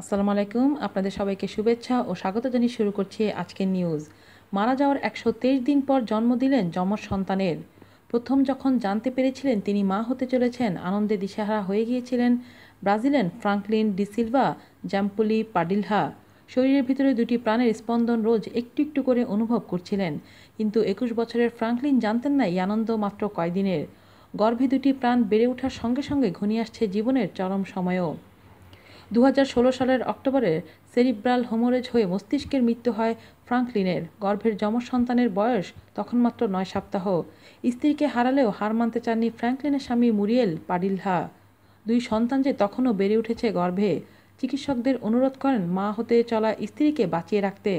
আসসালামু আলাইকুম। আপনাদের সবাইকে শুভেচ্ছা ও স্বাগত জানিয়ে শুরু করছি আজকের নিউজ মারা যাওয়ার একশো তেইশ দিন পর জন্ম দিলেন যমজ সন্তানের। প্রথম যখন জানতে পেরেছিলেন তিনি মা হতে চলেছেন, আনন্দে দিশেহারা হয়ে গিয়েছিলেন ব্রাজিলেন ফ্রাঙ্কলিন ডিসিলভা জ্যাম্পলি পাডিলহা। শরীরের ভিতরে দুটি প্রাণের স্পন্দন রোজ একটু একটু করে অনুভব করছিলেন। কিন্তু একুশ বছরের ফ্রাঙ্কলিন জানতেন না এই আনন্দ মাত্র কয়দিনের। গর্ভে দুটি প্রাণ বেড়ে ওঠার সঙ্গে সঙ্গে ঘনিয়ে আসছে জীবনের চরম সময়ও। দু হাজার ষোলো সালের অক্টোবরে সেরিব্রাল হোমোরেজ হয়ে মস্তিষ্কের মৃত্যু হয় ফ্রাঙ্কলিনের। গর্ভের যমজ সন্তানের বয়স তখন মাত্র নয় সপ্তাহ। স্ত্রীকে হারালেও হার মানতে চাননি ফ্র্যাঙ্কলিনের স্বামী মুরিয়েল পাডিলহা দুই সন্তান যে তখনও বেড়ে উঠেছে গর্ভে, চিকিৎসকদের অনুরোধ করেন মা হতে চলা স্ত্রীকে বাঁচিয়ে রাখতে।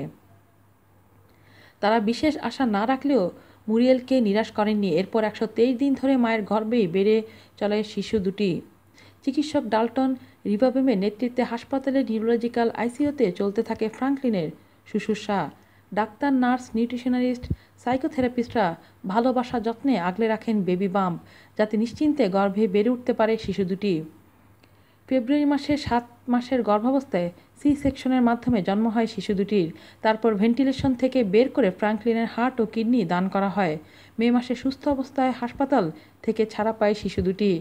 তারা বিশেষ আশা না রাখলেও মুরিয়েলকে নিরাশ করেননি। এরপর একশো তেইশ দিন ধরে মায়ের গর্ভেই বেড়ে চলে শিশু দুটি। চিকিৎসক ডাল্টন রিভাবেমের নেতৃত্বে হাসপাতালের নিউরোলজিক্যাল আইসিইউতে চলতে থাকে ফ্রাঙ্কলিনের শুশ্রূষা। ডাক্তার, নার্স, নিউট্রিশনারিস্ট, সাইকোথেরাপিস্টরা ভালোবাসা যত্নে আগলে রাখেন বেবি বাম্প, যাতে নিশ্চিন্তে গর্ভে বেড়ে উঠতে পারে শিশু দুটি। ফেব্রুয়ারি মাসে সাত মাসের গর্ভাবস্থায় সি সেকশনের মাধ্যমে জন্ম হয় শিশু দুটির। তারপর ভেন্টিলেশন থেকে বের করে ফ্রাঙ্কলিনের হার্ট ও কিডনি দান করা হয়। মে মাসে সুস্থ অবস্থায় হাসপাতাল থেকে ছাড়া পায় শিশু দুটি।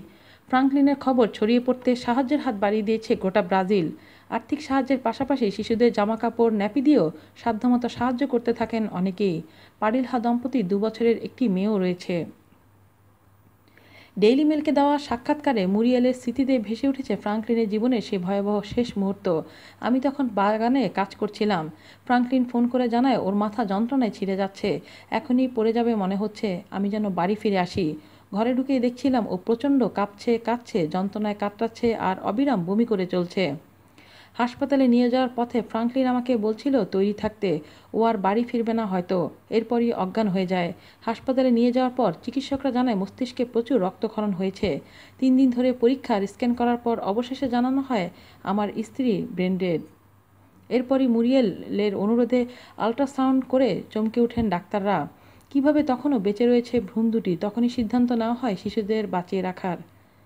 ফ্রাঙ্কলিনের খবর ছড়িয়ে পড়তে সাহায্যের হাত বাড়িয়ে দিয়েছে গোটা ব্রাজিল। আর্থিক সাহায্যের পাশাপাশি শিশুদের জামাকাপড়, ন্যাপি দিয়েও সাধ্যমতো সাহায্য করতে থাকেন অনেকেই। পাডিলহা দম্পতির দু বছরের একটি মেয়েও রয়েছে। ডেইলি মেলকে দেওয়া সাক্ষাৎকারে মুরিয়েলের স্মৃতিতে ভেসে উঠেছে ফ্রাঙ্কলিনের জীবনের সে ভয়াবহ শেষ মুহূর্ত। আমি তখন বাগানে কাজ করছিলাম। ফ্রাঙ্কলিন ফোন করে জানায়, ওর মাথা যন্ত্রণায় ছিঁড়ে যাচ্ছে। এখনই পড়ে যাবে মনে হচ্ছে। আমি যেন বাড়ি ফিরে আসি। ঘরে ঢুকে দেখছিলাম ও প্রচণ্ড কাঁপছে, কাঁদছে, যন্ত্রণায় কাতরাচ্ছে আর অবিরাম বমি করে চলছে। হাসপাতালে নিয়ে যাওয়ার পথে ফ্রাঙ্কলিন আমাকে বলছিল তৈরি থাকতে, ও আর বাড়ি ফিরবে না হয়তো। এরপরই অজ্ঞান হয়ে যায়। হাসপাতালে নিয়ে যাওয়ার পর চিকিৎসকরা জানায় মস্তিষ্কে প্রচুর রক্তক্ষরণ হয়েছে। তিন দিন ধরে পরীক্ষার স্ক্যান করার পর অবশেষে জানানো হয়, আমার স্ত্রী ব্রেন্ডেড এরপরই মুরিয়েলের অনুরোধে আল্ট্রাসাউন্ড করে চমকে ওঠেন ডাক্তাররা। কীভাবে তখনও বেঁচে রয়েছে ভ্রূণ দুটি, তখনই সিদ্ধান্ত নেওয়া হয় শিশুদের বাঁচিয়ে রাখার।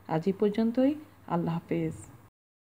আজ এই পর্যন্তই। আল্লাহ হাফেজ।